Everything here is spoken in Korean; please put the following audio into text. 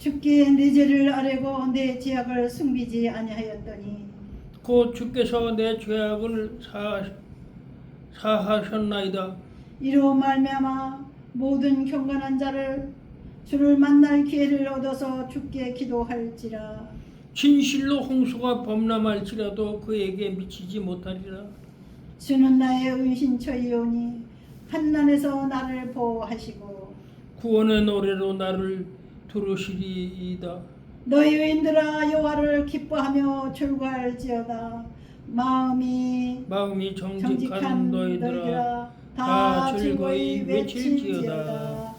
죽기에 내 죄를 아뢰고 내 죄악을 숨기지 아니하였더니 곧 주께서 내 죄악을 사, 사하셨나이다. 이로 말미암아 모든 경건한 자를 주를 만날 기회를 얻어서 죽게 기도할지라 진실로 홍수가 범람할지라도 그에게 미치지 못하리라. 주는 나의 은신처이오니 한난에서 나를 보호하시고 구원의 노래로 나를 들으시리이다. 너희 의인들아 여호와를 기뻐하며 즐거할지어다 마음이 마음이 정직한 정직한 너희들아 너희들아 다 다 즐거이 외칠지어다. 외칠지어다